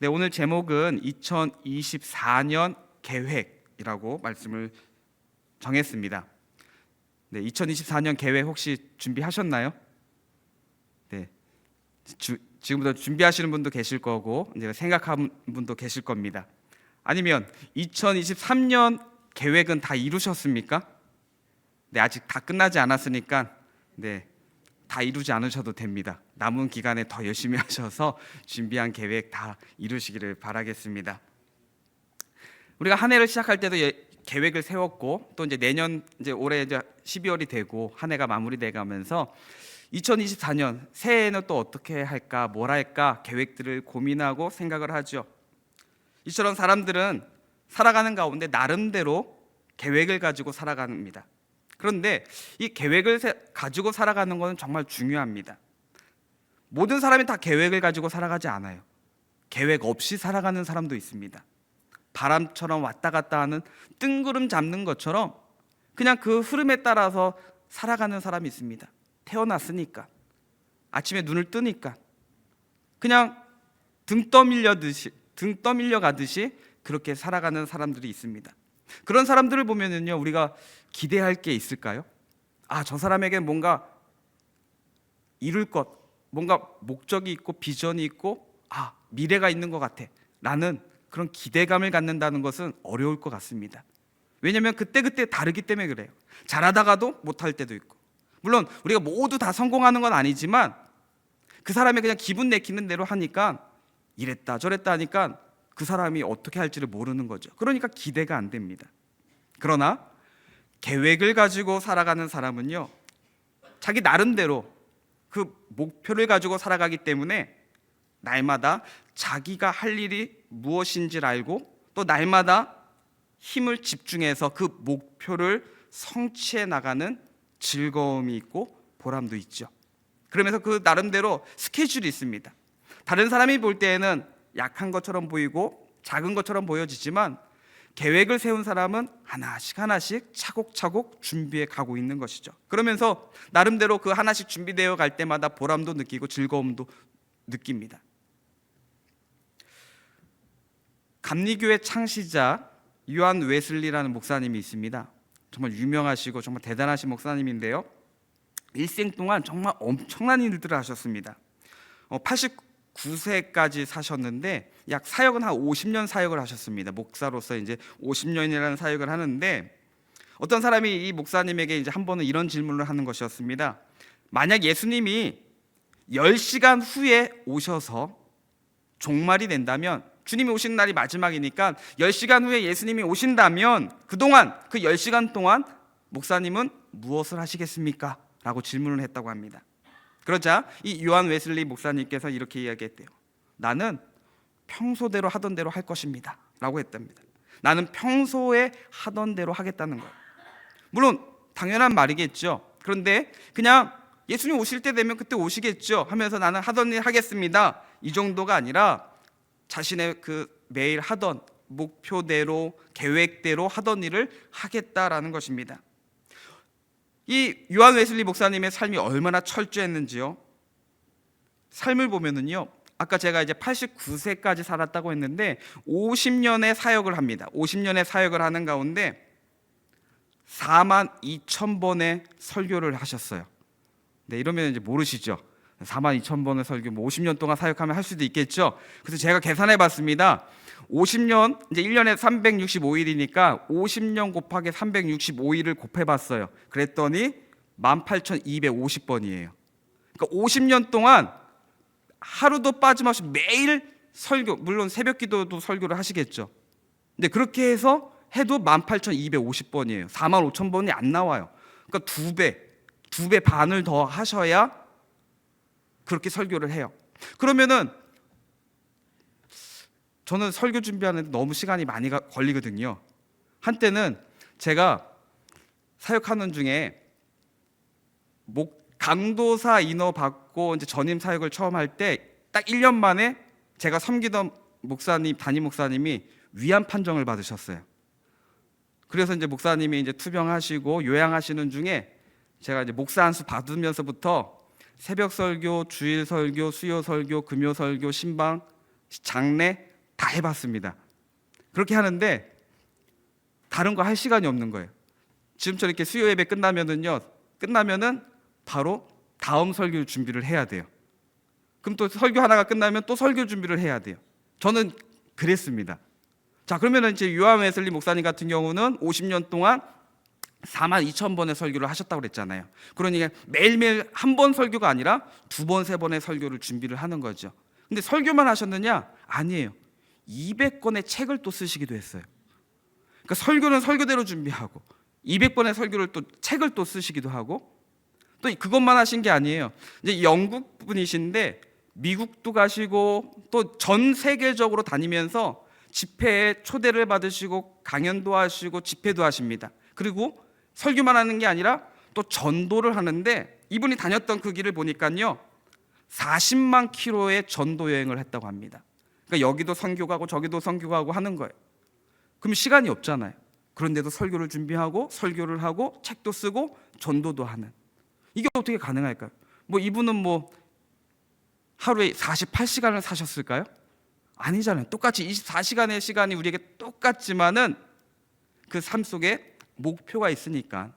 네, 오늘 제목은 2024년 계획이라고 말씀을 정했습니다. 네, 2024년 계획 혹시 준비하셨나요? 네, 주, 지금부터 준비하시는 분도 계실 거고 이제 생각하는 분도 계실 겁니다. 아니면 2023년 계획은 다 이루셨습니까? 네, 아직 다 끝나지 않았으니까 네, 다 이루지 않으셔도 됩니다. 남은 기간에 더 열심히 하셔서 준비한 계획 다 이루시기를 바라겠습니다. 우리가 한 해를 시작할 때도 예- 계획을 세웠고 또 이제 내년 이제 올해 이제 12월이 되고 한 해가 마무리돼 가면서 2024년 새해에는 또 어떻게 할까 뭘 할까 계획들을 고민하고 생각을 하죠. 이처럼 사람들은 살아가는 가운데 나름대로 계획을 가지고 살아갑니다. 그런데 이 계획을 세- 가지고 살아가는 것은 정말 중요합니다. 모든 사람이 다 계획을 가지고 살아가지 않아요. 계획 없이 살아가는 사람도 있습니다. 바람처럼 왔다 갔다 하는 뜬구름 잡는 것처럼 그냥 그 흐름에 따라서 살아가는 사람이 있습니다. 태어났으니까 아침에 눈을 뜨니까 그냥 등 떠밀려듯이 등 떠밀려 가듯이 그렇게 살아가는 사람들이 있습니다. 그런 사람들을 보면은요 우리가 기대할 게 있을까요? 아 저 사람에게 뭔가 이룰 것, 뭔가 목적이 있고 비전이 있고 아 미래가 있는 것 같아. 라는 그런 기대감을 갖는다는 것은 어려울 것 같습니다. 왜냐하면 그때 그때 다르기 때문에 그래요. 잘하다가도 못할 때도 있고. 물론 우리가 모두 다 성공하는 건 아니지만 그 사람이 그냥 기분 내키는 대로 하니까 이랬다 저랬다 하니까 그 사람이 어떻게 할지를 모르는 거죠. 그러니까 기대가 안 됩니다. 그러나 계획을 가지고 살아가는 사람은요, 자기 나름대로 그 목표를 가지고 살아가기 때문에 날마다 자기가 할 일이 무엇인지를 알고 또 날마다 힘을 집중해서 그 목표를 성취해 나가는 즐거움이 있고 보람도 있죠. 그러면서 그 나름대로 스케줄이 있습니다. 다른 사람이 볼 때에는 약한 것처럼 보이고 작은 것처럼 보여지지만 계획을 세운 사람은 하나씩 하나씩 차곡차곡 준비해 가고 있는 것이죠. 그러면서 나름대로 그 하나씩 준비되어 갈 때마다 보람도 느끼고 즐거움도 느낍니다. 감리교회 창시자 유한 웨슬리라는 목사님이 있습니다. 정말 유명하시고 정말 대단하신 목사님인데요. 일생 동안 정말 엄청난 일들을 하셨습니다. 어, 80, 9세까지 사셨는데 약 사역은 한 50년 사역을 하셨습니다. 목사로서 이제 50년이라는 사역을 하는데 어떤 사람이 이 목사님에게 이제 한 번은 이런 질문을 하는 것이었습니다. 만약 예수님이 10시간 후에 오셔서 종말이 된다면 주님이 오신 날이 마지막이니까 10시간 후에 예수님이 오신다면 그동안 그 10시간 동안 목사님은 무엇을 하시겠습니까? 라고 질문을 했다고 합니다. 그러자 이 요한 웨슬리 목사님께서 이렇게 이야기했대요. 나는 평소대로 하던 대로 할 것입니다. 라고 했답니다. 나는 평소에 하던 대로 하겠다는 거예요. 물론 당연한 말이겠죠. 그런데 그냥 예수님 오실 때 되면 그때 오시겠죠 하면서 나는 하던 일 하겠습니다. 이 정도가 아니라 자신의 그 매일 하던 목표대로 계획대로 하던 일을 하겠다라는 것입니다. 이 요한 웨슬리 목사님의 삶이 얼마나 철저했는지요. 삶을 보면은요. 아까 제가 이제 89세까지 살았다고 했는데 50년의 사역을 합니다. 50년의 사역을 하는 가운데 4만 2천 번의 설교를 하셨어요. 네, 이러면 이제 모르시죠. 4만 2천 번의 설교, 뭐 50년 동안 사역하면 할 수도 있겠죠. 그래서 제가 계산해 봤습니다. 50년, 이제 1년에 365일이니까 50년 곱하기 365일을 곱해 봤어요. 그랬더니 18,250번이에요. 그러니까 50년 동안 하루도 빠짐없이 매일 설교, 물론 새벽 기도도 설교를 하시겠죠. 근데 그렇게 해서 해도 18,250번이에요. 4만 5천 번이 안 나와요. 그러니까 두 배, 두 배 반을 더 하셔야 그렇게 설교를 해요. 그러면은 저는 설교 준비하는데 너무 시간이 많이 가- 걸리거든요. 한때는 제가 사역하는 중에 목 강도사 인어 받고 이제 전임 사역을 처음 할 때 딱 1년 만에 제가 섬기던 목사님 담임 목사님이 위안 판정을 받으셨어요. 그래서 이제 목사님이 이제 투병하시고 요양하시는 중에 제가 이제 목사 안수 받으면서부터 새벽 설교, 주일 설교, 수요 설교, 금요 설교, 신방, 장례 다 해봤습니다. 그렇게 하는데 다른 거 할 시간이 없는 거예요. 지금처럼 이렇게 수요 예배 끝나면은요, 끝나면은 바로 다음 설교 준비를 해야 돼요. 그럼 또 설교 하나가 끝나면 또 설교 준비를 해야 돼요. 저는 그랬습니다. 자, 그러면은 이제 유한 웨슬리 목사님 같은 경우는 50년 동안 4만 2천 번의 설교를 하셨다고 그랬잖아요. 그러니까 매일매일 한 번 설교가 아니라 두 번, 세 번의 설교를 준비를 하는 거죠. 근데 설교만 하셨느냐? 아니에요. 200권의 책을 또 쓰시기도 했어요. 그러니까 설교는 설교대로 준비하고 200번의 설교를 또 책을 또 쓰시기도 하고 또 그것만 하신 게 아니에요. 이제 영국 분이신데 미국도 가시고 또 전 세계적으로 다니면서 집회에 초대를 받으시고 강연도 하시고 집회도 하십니다. 그리고 설교만 하는 게 아니라 또 전도를 하는데 이분이 다녔던 그 길을 보니까요. 40만 킬로의 전도 여행을 했다고 합니다. 그러니까 여기도 선교 가고 저기도 선교 가고 하는 거예요. 그럼 시간이 없잖아요. 그런데도 설교를 준비하고 설교를 하고 책도 쓰고 전도도 하는 이게 어떻게 가능할까요? 뭐 이분은 뭐 하루에 48시간을 사셨을까요? 아니잖아요. 똑같이 24시간의 시간이 우리에게 똑같지만은 그 삶 속에 목표가 있으니까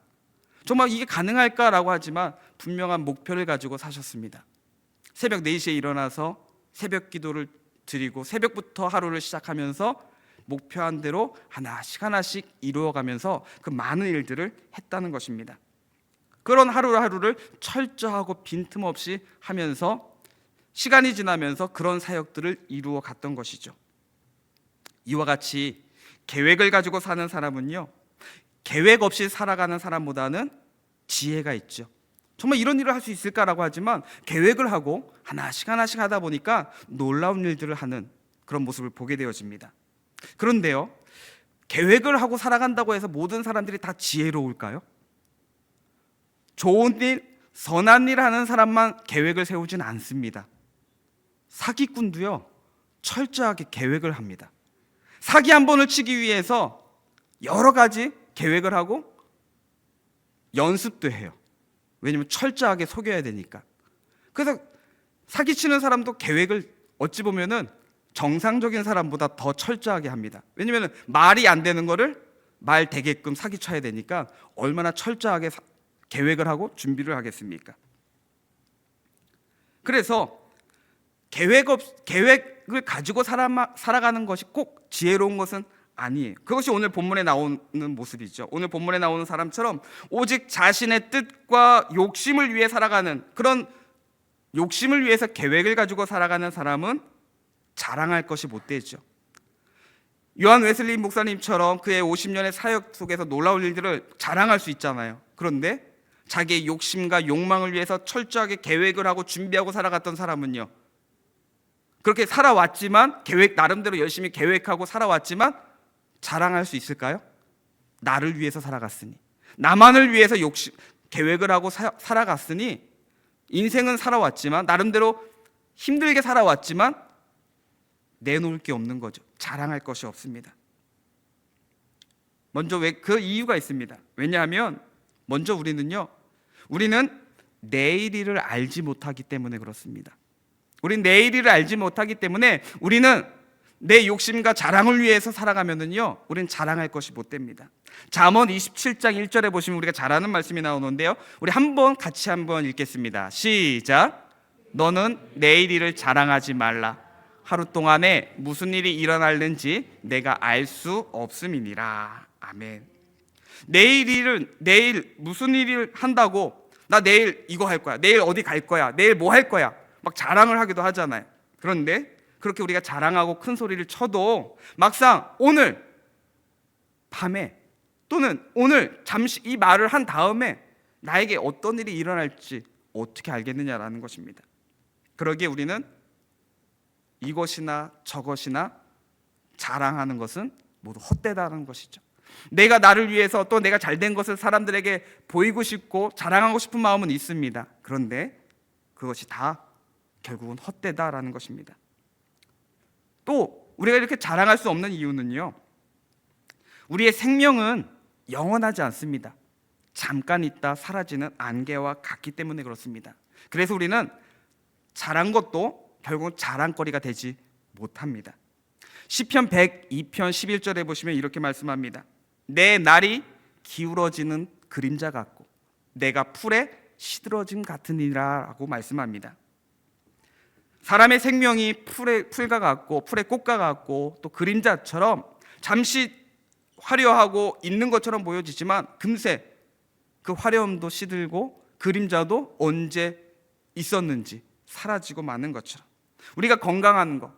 정말 이게 가능할까라고 하지만 분명한 목표를 가지고 사셨습니다. 새벽 4시에 일어나서 새벽 기도를 드리고 새벽부터 하루를 시작하면서 목표한 대로 하나씩 하나씩 이루어가면서 그 많은 일들을 했다는 것입니다. 그런 하루하루를 철저하고 빈틈없이 하면서 시간이 지나면서 그런 사역들을 이루어 갔던 것이죠. 이와 같이 계획을 가지고 사는 사람은요. 계획 없이 살아가는 사람보다는 지혜가 있죠. 정말 이런 일을 할 수 있을까라고 하지만 계획을 하고 하나씩 하나씩 하다 보니까 놀라운 일들을 하는 그런 모습을 보게 되어집니다. 그런데요. 계획을 하고 살아간다고 해서 모든 사람들이 다 지혜로울까요? 좋은 일, 선한 일 하는 사람만 계획을 세우진 않습니다. 사기꾼도요, 철저하게 계획을 합니다. 사기 한 번을 치기 위해서 여러 가지 계획을 하고 연습도 해요. 왜냐면 철저하게 속여야 되니까. 그래서 사기치는 사람도 계획을 어찌 보면은 정상적인 사람보다 더 철저하게 합니다. 왜냐면 말이 안 되는 거를 말 되게끔 사기쳐야 되니까 얼마나 철저하게 사- 계획을 하고 준비를 하겠습니까? 그래서 계획 없 계획을 가지고 살아 살아가는 것이 꼭 지혜로운 것은 아니에요. 그것이 오늘 본문에 나오는 모습이죠. 오늘 본문에 나오는 사람처럼 오직 자신의 뜻과 욕심을 위해 살아가는 그런 욕심을 위해서 계획을 가지고 살아가는 사람은 자랑할 것이 못 되죠. 요한 웨슬리 목사님처럼 그의 50년의 사역 속에서 놀라운 일들을 자랑할 수 있잖아요. 그런데 자기의 욕심과 욕망을 위해서 철저하게 계획을 하고 준비하고 살아갔던 사람은요. 그렇게 살아왔지만 계획 나름대로 열심히 계획하고 살아왔지만 자랑할 수 있을까요? 나를 위해서 살아갔으니 나만을 위해서 욕심 계획을 하고 사, 살아갔으니 인생은 살아왔지만 나름대로 힘들게 살아왔지만 내놓을 게 없는 거죠. 자랑할 것이 없습니다. 먼저 왜 그 이유가 있습니다. 왜냐하면 먼저 우리는요. 우리는 내일 일을 알지 못하기 때문에 그렇습니다. 우린 내일 일을 알지 못하기 때문에 우리는 내 욕심과 자랑을 위해서 살아가면은요. 우린 자랑할 것이 못 됩니다. 잠언 27장 1절에 보시면 우리가 잘 아는 말씀이 나오는데요. 우리 한번 같이 한번 읽겠습니다. 시작. 너는 내일 일을 자랑하지 말라. 하루 동안에 무슨 일이 일어날는지 내가 알 수 없음이니라. 아멘. 내일 일을 내일 무슨 일을 한다고 나 내일 이거 할 거야. 내일 어디 갈 거야. 내일 뭐 할 거야. 막 자랑을 하기도 하잖아요. 그런데 그렇게 우리가 자랑하고 큰 소리를 쳐도 막상 오늘 밤에 또는 오늘 잠시 이 말을 한 다음에 나에게 어떤 일이 일어날지 어떻게 알겠느냐라는 것입니다. 그러기에 우리는 이것이나 저것이나 자랑하는 것은 모두 헛되다는 것이죠. 내가 나를 위해서 또 내가 잘된 것을 사람들에게 보이고 싶고 자랑하고 싶은 마음은 있습니다. 그런데 그것이 다 결국은 헛되다라는 것입니다. 또 우리가 이렇게 자랑할 수 없는 이유는요. 우리의 생명은 영원하지 않습니다. 잠깐 있다 사라지는 안개와 같기 때문에 그렇습니다. 그래서 우리는 잘한 것도 결국 자랑거리가 되지 못합니다. 시편 102편 11절에 보시면 이렇게 말씀합니다. 내 날이 기울어지는 그림자 같고 내가 풀에 시들어짐 같으니라라고 말씀합니다. 사람의 생명이 풀의 풀과 같고 풀의 꽃과 같고 또 그림자처럼 잠시 화려하고 있는 것처럼 보여지지만 금세 그 화려함도 시들고 그림자도 언제 있었는지 사라지고 마는 것처럼 우리가 건강한 거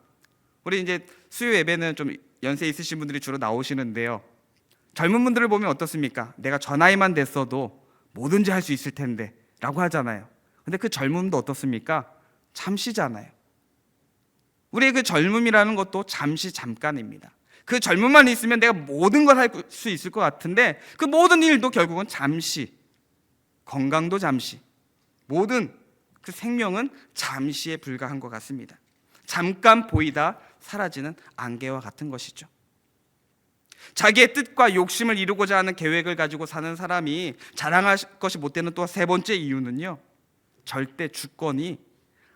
우리 이제 수요 예배는 좀 연세 있으신 분들이 주로 나오시는데요. 젊은 분들을 보면 어떻습니까? 내가 저 나이만 됐어도 뭐든지 할 수 있을 텐데 라고 하잖아요. 근데 그 젊음도 어떻습니까? 잠시잖아요. 우리의 그 젊음이라는 것도 잠시 잠깐입니다. 그 젊음만 있으면 내가 모든 걸 할 수 있을 것 같은데 그 모든 일도 결국은 잠시 건강도 잠시 모든 그 생명은 잠시에 불과한 것 같습니다. 잠깐 보이다 사라지는 안개와 같은 것이죠. 자기의 뜻과 욕심을 이루고자 하는 계획을 가지고 사는 사람이 자랑할 것이 못 되는 또 세 번째 이유는요. 절대 주권이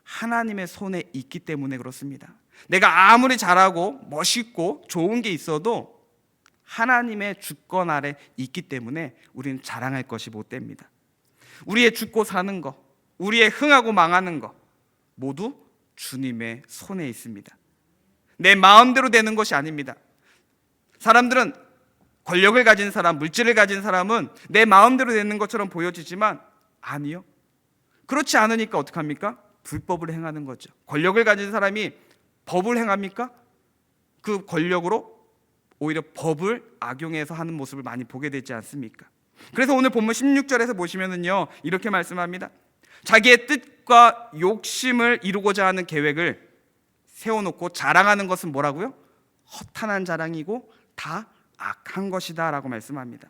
하나님의 손에 있기 때문에 그렇습니다. 내가 아무리 잘하고 멋있고 좋은 게 있어도 하나님의 주권 아래 있기 때문에 우리는 자랑할 것이 못 됩니다. 우리의 죽고 사는 것, 우리의 흥하고 망하는 것 모두 주님의 손에 있습니다. 내 마음대로 되는 것이 아닙니다. 사람들은 권력을 가진 사람, 물질을 가진 사람은 내 마음대로 되는 것처럼 보여지지만 아니요. 그렇지 않으니까 어떡합니까? 불법을 행하는 거죠. 권력을 가진 사람이 법을 행합니까? 그 권력으로 오히려 법을 악용해서 하는 모습을 많이 보게 되지 않습니까? 그래서 오늘 본문 16절에서 보시면은요. 이렇게 말씀합니다. 자기의 뜻과 욕심을 이루고자 하는 계획을 세워놓고 자랑하는 것은 뭐라고요? 허탄한 자랑이고 다 악한 것이다 라고 말씀합니다.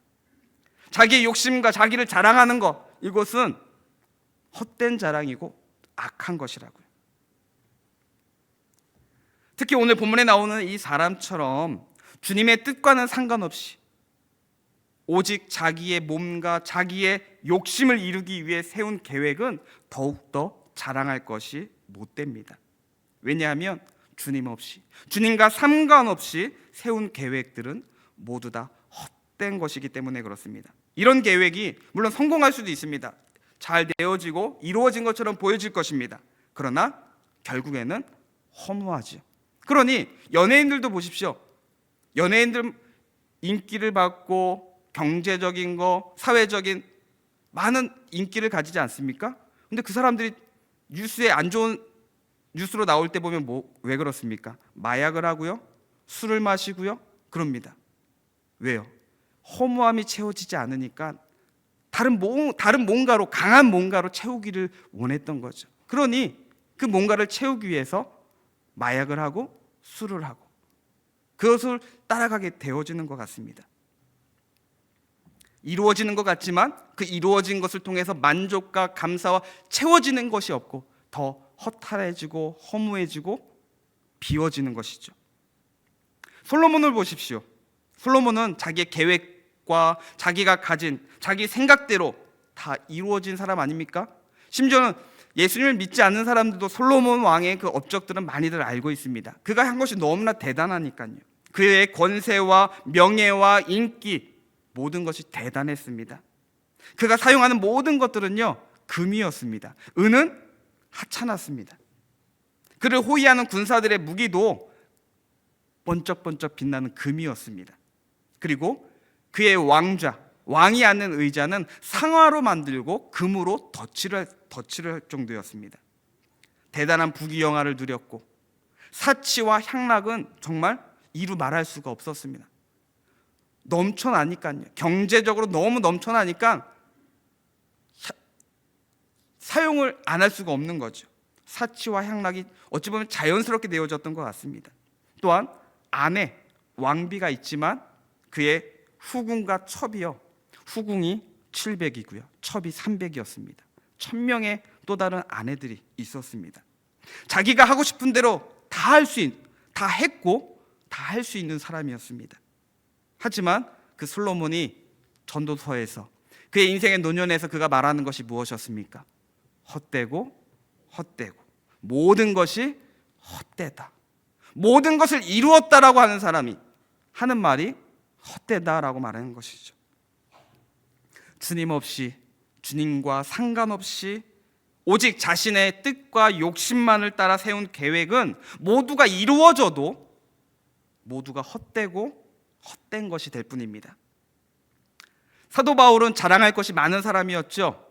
자기의 욕심과 자기를 자랑하는 것 이것은 헛된 자랑이고 악한 것이라고요. 특히 오늘 본문에 나오는 이 사람처럼 주님의 뜻과는 상관없이 오직 자기의 몸과 자기의 욕심을 이루기 위해 세운 계획은 더욱더 자랑할 것이 못 됩니다. 왜냐하면 주님 없이 주님과 상관없이 세운 계획들은 모두 다 헛된 것이기 때문에 그렇습니다. 이런 계획이 물론 성공할 수도 있습니다. 잘 되어지고 이루어진 것처럼 보여질 것입니다. 그러나 결국에는 허무하지요. 그러니 연예인들도 보십시오. 연예인들 인기를 받고 경제적인 거, 사회적인 많은 인기를 가지지 않습니까? 근데 그 사람들이 뉴스에 안 좋은 뉴스로 나올 때 보면 뭐 왜 그렇습니까? 마약을 하고요. 술을 마시고요. 그럽니다. 왜요? 허무함이 채워지지 않으니까 다른 뭐, 다른 뭔가로 강한 뭔가로 채우기를 원했던 거죠. 그러니 그 뭔가를 채우기 위해서 마약을 하고 술을 하고 그것을 따라가게 되어지는 것 같습니다. 이루어지는 것 같지만 그 이루어진 것을 통해서 만족과 감사와 채워지는 것이 없고 더 허탈해지고 허무해지고 비워지는 것이죠. 솔로몬을 보십시오. 솔로몬은 자기의 계획 과 자기가 가진 자기 생각대로 다 이루어진 사람 아닙니까? 심지어는 예수님을 믿지 않는 사람들도 솔로몬 왕의 그 업적들은 많이들 알고 있습니다. 그가 한 것이 너무나 대단하니까요. 그의 권세와 명예와 인기 모든 것이 대단했습니다. 그가 사용하는 모든 것들은요 금이었습니다. 은은 하찮았습니다. 그를 호위하는 군사들의 무기도 번쩍번쩍 빛나는 금이었습니다. 그리고 그의 왕좌, 왕이 앉는 의자는 상화로 만들고 금으로 덧칠을, 덧칠을 할 정도였습니다. 대단한 부귀영화를 누렸고 사치와 향락은 정말 이루 말할 수가 없었습니다. 넘쳐나니까요. 경제적으로 너무 넘쳐나니까 사용을 안 할 수가 없는 거죠. 사치와 향락이 어찌 보면 자연스럽게 되어졌던 것 같습니다. 또한 아내 왕비가 있지만 그의 후궁과 첩이요. 후궁이 700이고요. 첩이 300이었습니다. 1000명의 또 다른 아내들이 있었습니다. 자기가 하고 싶은 대로 다 할 수 있, 다 했고 다 할 수 있는 사람이었습니다. 하지만 그 솔로몬이 전도서에서 그의 인생의 노년에서 그가 말하는 것이 무엇이었습니까? 헛되고 헛되고 모든 것이 헛되다. 모든 것을 이루었다라고 하는 사람이 하는 말이 헛되다라고 말하는 것이죠. 주님 없이 주님과 상관없이 오직 자신의 뜻과 욕심만을 따라 세운 계획은 모두가 이루어져도 모두가 헛되고 헛된 것이 될 뿐입니다. 사도 바울은 자랑할 것이 많은 사람이었죠.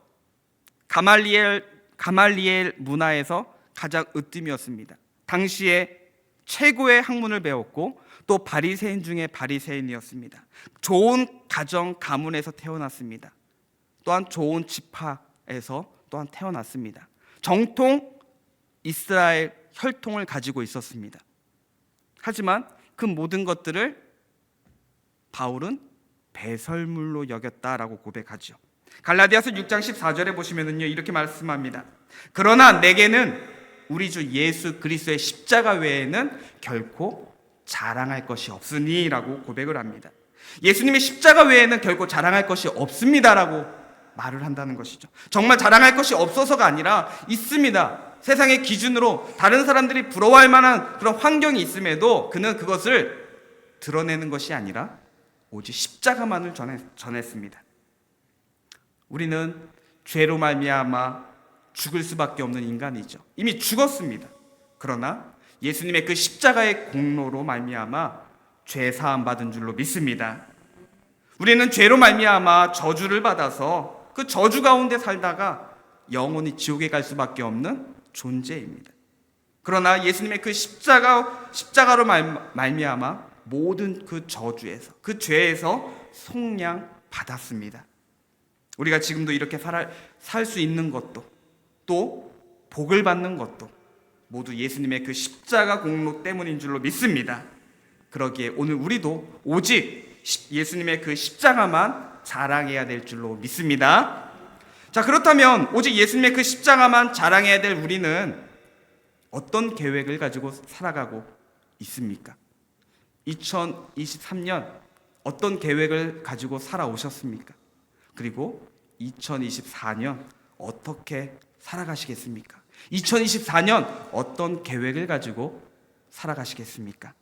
가말리엘 가말리엘 문화에서 가장 으뜸이었습니다. 당시에 최고의 학문을 배웠고 또 바리새인 중에 바리새인이었습니다. 좋은 가정 가문에서 태어났습니다. 또한 좋은 지파에서 또한 태어났습니다. 정통 이스라엘 혈통을 가지고 있었습니다. 하지만 그 모든 것들을 바울은 배설물로 여겼다라고 고백하죠. 갈라디아서 6장 14절에 보시면은요 이렇게 말씀합니다. 그러나 내게는 우리 주 예수 그리스도의 십자가 외에는 결코 자랑할 것이 없으니라고 고백을 합니다. 예수님의 십자가 외에는 결코 자랑할 것이 없습니다라고 말을 한다는 것이죠. 정말 자랑할 것이 없어서가 아니라 있습니다. 세상의 기준으로 다른 사람들이 부러워할 만한 그런 환경이 있음에도 그는 그것을 드러내는 것이 아니라 오직 십자가만을 전했, 전했습니다. 우리는 죄로 말미암아 죽을 수밖에 없는 인간이죠. 이미 죽었습니다. 그러나 예수님의 그 십자가의 공로로 말미암아 죄 사함 받은 줄로 믿습니다. 우리는 죄로 말미암아 저주를 받아서 그 저주 가운데 살다가 영원히 지옥에 갈 수밖에 없는 존재입니다. 그러나 예수님의 그 십자가 십자가로 말, 말미암아 모든 그 저주에서 그 죄에서 속량 받았습니다. 우리가 지금도 이렇게 살 수 있는 것도 또 복을 받는 것도 모두 예수님의 그 십자가 공로 때문인 줄로 믿습니다. 그러기에 오늘 우리도 오직 예수님의 그 십자가만 자랑해야 될 줄로 믿습니다. 자, 그렇다면 오직 예수님의 그 십자가만 자랑해야 될 우리는 어떤 계획을 가지고 살아가고 있습니까? 2023년 어떤 계획을 가지고 살아오셨습니까? 그리고 2024년 어떻게 살아가시겠습니까? 2024년 어떤 계획을 가지고 살아가시겠습니까?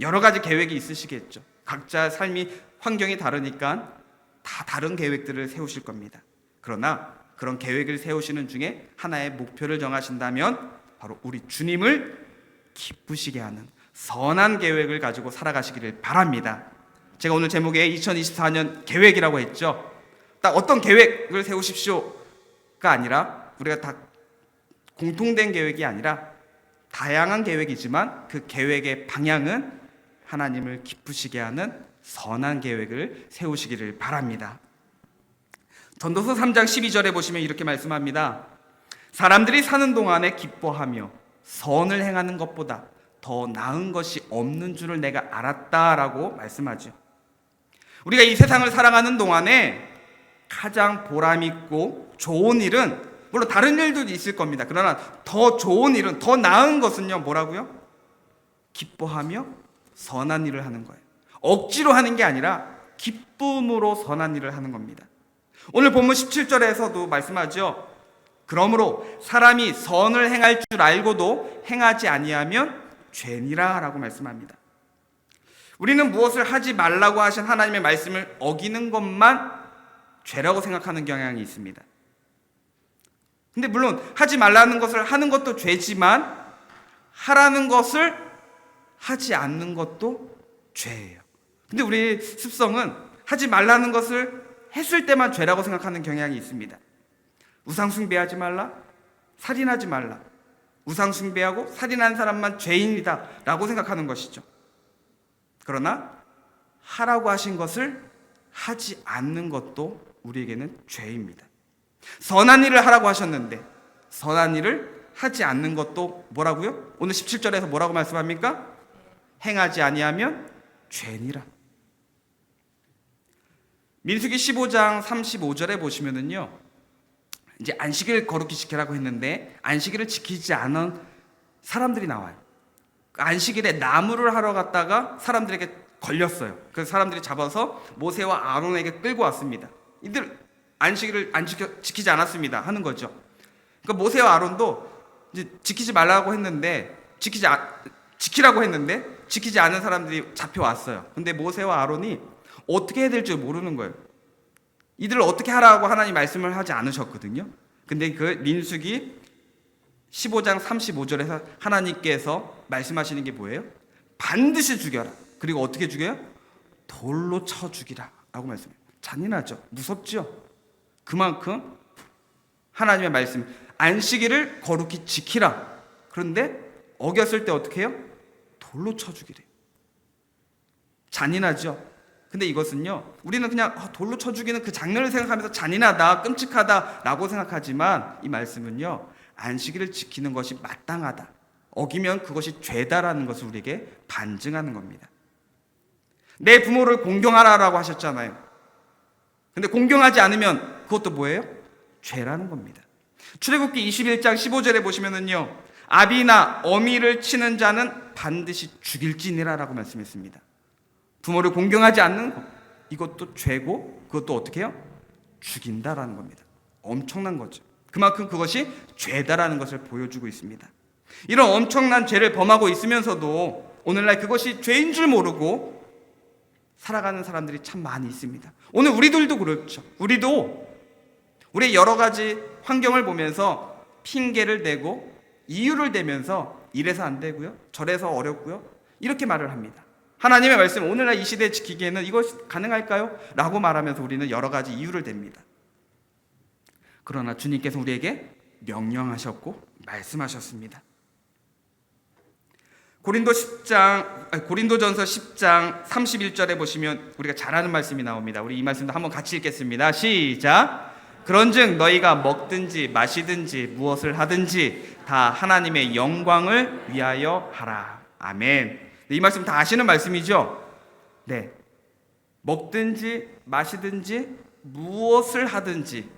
여러 가지 계획이 있으시겠죠. 각자 삶이 환경이 다르니까 다 다른 계획들을 세우실 겁니다. 그러나 그런 계획을 세우시는 중에 하나의 목표를 정하신다면 바로 우리 주님을 기쁘시게 하는 선한 계획을 가지고 살아가시기를 바랍니다. 제가 오늘 제목에 2024년 계획이라고 했죠. 딱 어떤 계획을 세우십시오가 아니라 우리가 다 공통된 계획이 아니라 다양한 계획이지만 그 계획의 방향은 하나님을 기쁘시게 하는 선한 계획을 세우시기를 바랍니다. 전도서 3장 12절에 보시면 이렇게 말씀합니다. 사람들이 사는 동안에 기뻐하며 선을 행하는 것보다 더 나은 것이 없는 줄을 내가 알았다라고 말씀하죠. 우리가 이 세상을 살아가는 동안에 가장 보람 있고 좋은 일은 물론 다른 일도 있을 겁니다. 그러나 더 좋은 일은 더 나은 것은요 뭐라고요? 기뻐하며 선한 일을 하는 거예요. 억지로 하는 게 아니라 기쁨으로 선한 일을 하는 겁니다. 오늘 본문 17절에서도 말씀하죠. 그러므로 사람이 선을 행할 줄 알고도 행하지 아니하면 죄니라라고 말씀합니다. 우리는 무엇을 하지 말라고 하신 하나님의 말씀을 어기는 것만 죄라고 생각하는 경향이 있습니다. 근데 물론 하지 말라는 것을 하는 것도 죄지만 하라는 것을 하지 않는 것도 죄예요. 근데 우리 습성은 하지 말라는 것을 했을 때만 죄라고 생각하는 경향이 있습니다. 우상숭배하지 말라, 살인하지 말라. 우상숭배하고 살인한 사람만 죄인이다 라고 생각하는 것이죠. 그러나 하라고 하신 것을 하지 않는 것도 우리에게는 죄입니다. 선한 일을 하라고 하셨는데 선한 일을 하지 않는 것도 뭐라고요? 오늘 17절에서 뭐라고 말씀합니까? 행하지 아니하면 죄니라. 민수기 15장 35절에 보시면은요. 이제 안식일을 거룩히 지키라고 했는데 안식일을 지키지 않은 사람들이 나와요. 그 안식일에 나무를 하러 갔다가 사람들에게 걸렸어요. 그래서 사람들이 잡아서 모세와 아론에게 끌고 왔습니다. 이들 안식일을 안 지켜, 지키지 않았습니다. 하는 거죠. 그러니까 모세와 아론도 이제 지키지 말라고 했는데 지키지 아, 지키라고 했는데 지키지 않은 사람들이 잡혀왔어요. 근데 모세와 아론이 어떻게 해야 될지 모르는 거예요. 이들을 어떻게 하라고 하나님 말씀을 하지 않으셨거든요. 근데 그 민수기 15장 35절에서 하나님께서 말씀하시는 게 뭐예요? 반드시 죽여라. 그리고 어떻게 죽여요? 돌로 쳐 죽이라. 라고 말씀해요. 잔인하죠. 무섭죠. 그만큼 하나님의 말씀 안식일을 거룩히 지키라. 그런데 어겼을 때 어떻게 해요? 돌로 쳐 죽이래. 잔인하죠. 근데 이것은요, 우리는 그냥 아, 돌로 쳐 죽이는 그 장면을 생각하면서 잔인하다, 끔찍하다라고 생각하지만 이 말씀은요, 안식일을 지키는 것이 마땅하다. 어기면 그것이 죄다라는 것을 우리에게 반증하는 겁니다. 내 부모를 공경하라라고 하셨잖아요. 근데 공경하지 않으면 그것도 뭐예요? 죄라는 겁니다. 출애굽기 21장 15절에 보시면은요. 아비나 어미를 치는 자는 반드시 죽일지니라라고 말씀했습니다. 부모를 공경하지 않는 것 이것도 죄고 그것도 어떻게 해요? 죽인다라는 겁니다. 엄청난 거죠. 그만큼 그것이 죄다라는 것을 보여주고 있습니다. 이런 엄청난 죄를 범하고 있으면서도 오늘날 그것이 죄인 줄 모르고 살아가는 사람들이 참 많이 있습니다. 오늘 우리들도 그렇죠. 우리도 우리 여러 가지 환경을 보면서 핑계를 대고 이유를 대면서 이래서 안 되고요. 저래서 어렵고요. 이렇게 말을 합니다. 하나님의 말씀 오늘날 이 시대에 지키기에는 이것이 가능할까요? 라고 말하면서 우리는 여러 가지 이유를 댑니다. 그러나 주님께서 우리에게 명령하셨고 말씀하셨습니다. 고린도 10장 아니, 고린도전서 10장 31절에 보시면 우리가 잘 아는 말씀이 나옵니다. 우리 이 말씀도 한번 같이 읽겠습니다. 시작. 그런즉 너희가 먹든지 마시든지 무엇을 하든지 다 하나님의 영광을 위하여 하라. 아멘. 네, 이 말씀 다 아시는 말씀이죠? 네. 먹든지 마시든지 무엇을 하든지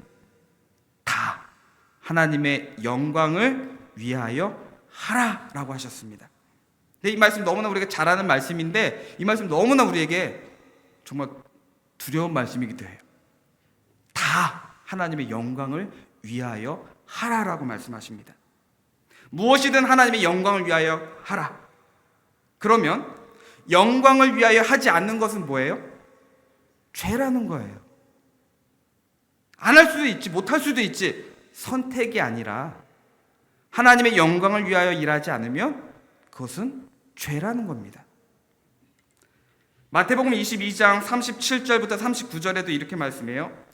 다 하나님의 영광을 위하여 하라라고 하셨습니다. 네, 이 말씀 너무나 우리가 잘 아는 말씀인데 이 말씀 너무나 우리에게 정말 두려운 말씀이기도 해요. 다 하나님의 영광을 위하여 하라라고 말씀하십니다. 무엇이든 하나님의 영광을 위하여 하라. 그러면 영광을 위하여 하지 않는 것은 뭐예요? 죄라는 거예요. 안 할 수도 있지, 못 할 수도 있지. 선택이 아니라 하나님의 영광을 위하여 일하지 않으면 그것은 죄라는 겁니다. 마태복음 22장 37절부터 39절에도 이렇게 말씀해요.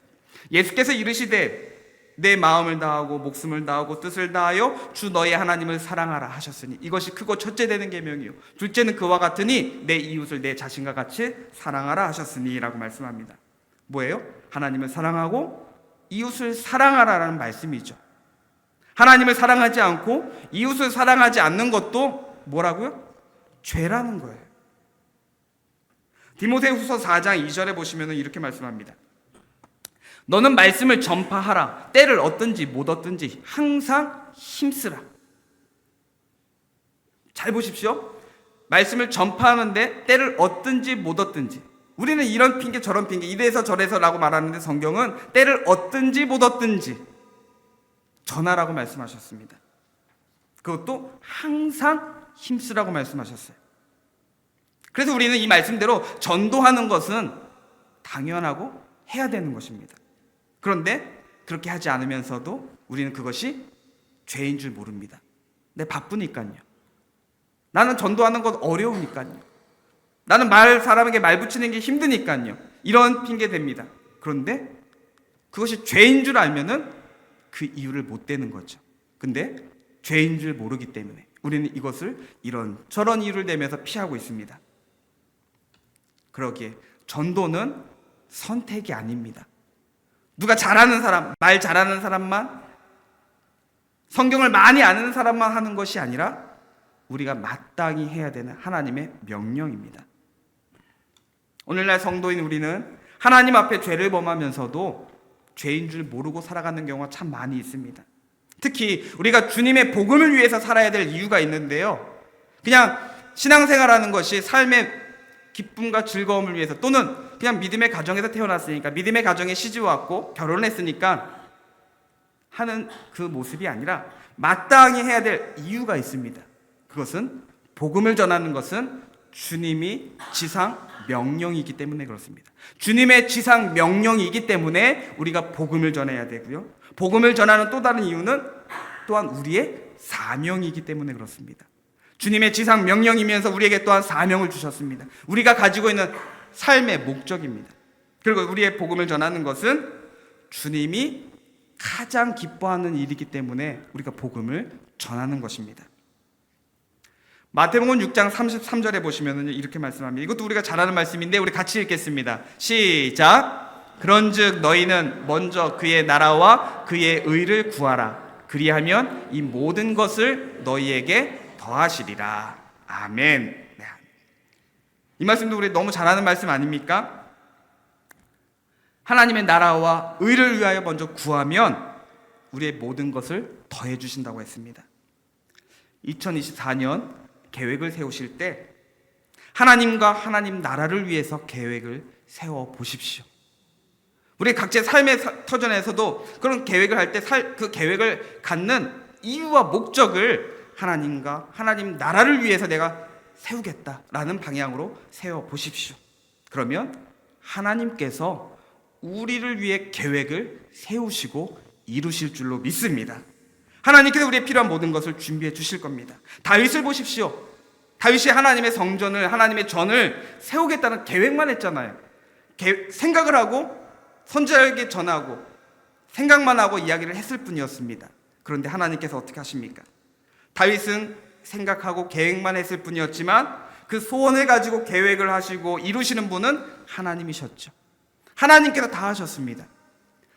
예수께서 이르시되 내 마음을 다하고 목숨을 다하고 뜻을 다하여 주 너의 하나님을 사랑하라 하셨으니 이것이 크고 첫째 되는 계명이요 둘째는 그와 같으니 내 이웃을 내 자신과 같이 사랑하라 하셨으니라고 말씀합니다. 뭐예요? 하나님을 사랑하고 이웃을 사랑하라라는 말씀이죠. 하나님을 사랑하지 않고 이웃을 사랑하지 않는 것도 뭐라고요? 죄라는 거예요. 디모데후서 4장 2절에 보시면 이렇게 말씀합니다. 너는 말씀을 전파하라. 때를 얻든지 못 얻든지 항상 힘쓰라. 잘 보십시오. 말씀을 전파하는데 때를 얻든지 못 얻든지. 우리는 이런 핑계 저런 핑계 이래서 저래서라고 말하는데 성경은 때를 얻든지 못 얻든지 전하라고 말씀하셨습니다. 그것도 항상 힘쓰라고 말씀하셨어요. 그래서 우리는 이 말씀대로 전도하는 것은 당연하고 해야 되는 것입니다. 그런데 그렇게 하지 않으면서도 우리는 그것이 죄인 줄 모릅니다. 내 바쁘니까요. 나는 전도하는 것 어려우니까요. 나는 말 사람에게 말 붙이는 게 힘드니까요. 이런 핑계 댑니다. 그런데 그것이 죄인 줄 알면은 그 이유를 못 대는 거죠. 근데 죄인 줄 모르기 때문에 우리는 이것을 이런 저런 이유를 대면서 피하고 있습니다. 그러기에 전도는 선택이 아닙니다. 누가 잘하는 사람, 말 잘하는 사람만, 성경을 많이 아는 사람만 하는 것이 아니라 우리가 마땅히 해야 되는 하나님의 명령입니다. 오늘날 성도인 우리는 하나님 앞에 죄를 범하면서도 죄인 줄 모르고 살아가는 경우가 참 많이 있습니다. 특히 우리가 주님의 복음을 위해서 살아야 될 이유가 있는데요. 그냥 신앙생활하는 것이 삶의 기쁨과 즐거움을 위해서 또는 그냥 믿음의 가정에서 태어났으니까 믿음의 가정에 시집 왔고 결혼했으니까 하는 그 모습이 아니라 마땅히 해야 될 이유가 있습니다. 그것은 복음을 전하는 것은 주님이 지상 명령이기 때문에 그렇습니다. 주님의 지상 명령이기 때문에 우리가 복음을 전해야 되고요. 복음을 전하는 또 다른 이유는 또한 우리의 사명이기 때문에 그렇습니다. 주님의 지상 명령이면서 우리에게 또한 사명을 주셨습니다. 우리가 가지고 있는 삶의 목적입니다. 그리고 우리의 복음을 전하는 것은 주님이 가장 기뻐하는 일이기 때문에 우리가 복음을 전하는 것입니다. 마태복음 6장 33절에 보시면 이렇게 말씀합니다. 이것도 우리가 잘 아는 말씀인데 우리 같이 읽겠습니다. 시작. 그런즉 너희는 먼저 그의 나라와 그의 의를 구하라. 그리하면 이 모든 것을 너희에게 더하시리라. 아멘. 네. 이 말씀도 우리 너무 잘 아는 말씀 아닙니까? 하나님의 나라와 의를 위하여 먼저 구하면 우리의 모든 것을 더해 주신다고 했습니다. 2024년 계획을 세우실 때 하나님과 하나님 나라를 위해서 계획을 세워 보십시오. 우리 각자의 삶의 사- 터전에서도 그런 계획을 할 때 그 계획을 갖는 이유와 목적을 하나님과 하나님 나라를 위해서 내가 세우겠다라는 방향으로 세워 보십시오. 그러면 하나님께서 우리를 위해 계획을 세우시고 이루실 줄로 믿습니다. 하나님께서 우리의 필요한 모든 것을 준비해 주실 겁니다. 다윗을 보십시오. 다윗이 하나님의 성전을 하나님의 전을 세우겠다는 계획만 했잖아요. 계- 생각을 하고 선지자에게 전하고 생각만 하고 이야기를 했을 뿐이었습니다. 그런데 하나님께서 어떻게 하십니까? 다윗은 생각하고 계획만 했을 뿐이었지만 그 소원을 가지고 계획을 하시고 이루시는 분은 하나님이셨죠. 하나님께서 다 하셨습니다.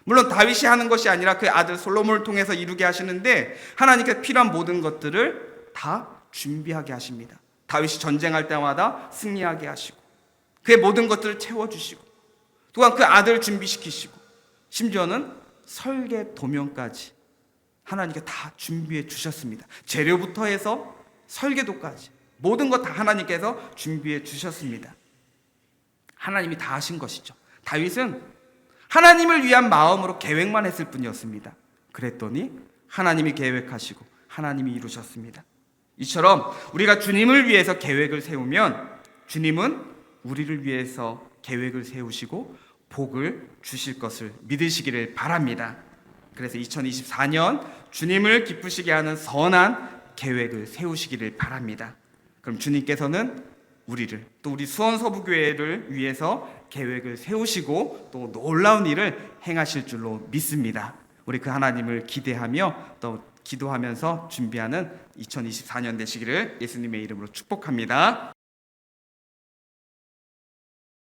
물론 다윗이 하는 것이 아니라 그 아들 솔로몬을 통해서 이루게 하시는데 하나님께서 필요한 모든 것들을 다 준비하게 하십니다. 다윗이 전쟁할 때마다 승리하게 하시고 그의 모든 것들을 채워주시고 또한 그 아들 준비시키시고 심지어는 설계 도면까지 하나님께 다 준비해 주셨습니다. 재료부터 해서 설계도까지 모든 것 다 하나님께서 준비해 주셨습니다. 하나님이 다 하신 것이죠. 다윗은 하나님을 위한 마음으로 계획만 했을 뿐이었습니다. 그랬더니 하나님이 계획하시고 하나님이 이루셨습니다. 이처럼 우리가 주님을 위해서 계획을 세우면 주님은 우리를 위해서 계획을 세우시고 복을 주실 것을 믿으시기를 바랍니다. 그래서 2024년 주님을 기쁘시게 하는 선한 계획을 세우시기를 바랍니다. 그럼 주님께서는 우리를 또 우리 수원 서부교회를 위해서 계획을 세우시고 또 놀라운 일을 행하실 줄로 믿습니다. 우리 그 하나님을 기대하며 또 기도하면서 준비하는 2024년 되시기를 예수님의 이름으로 축복합니다.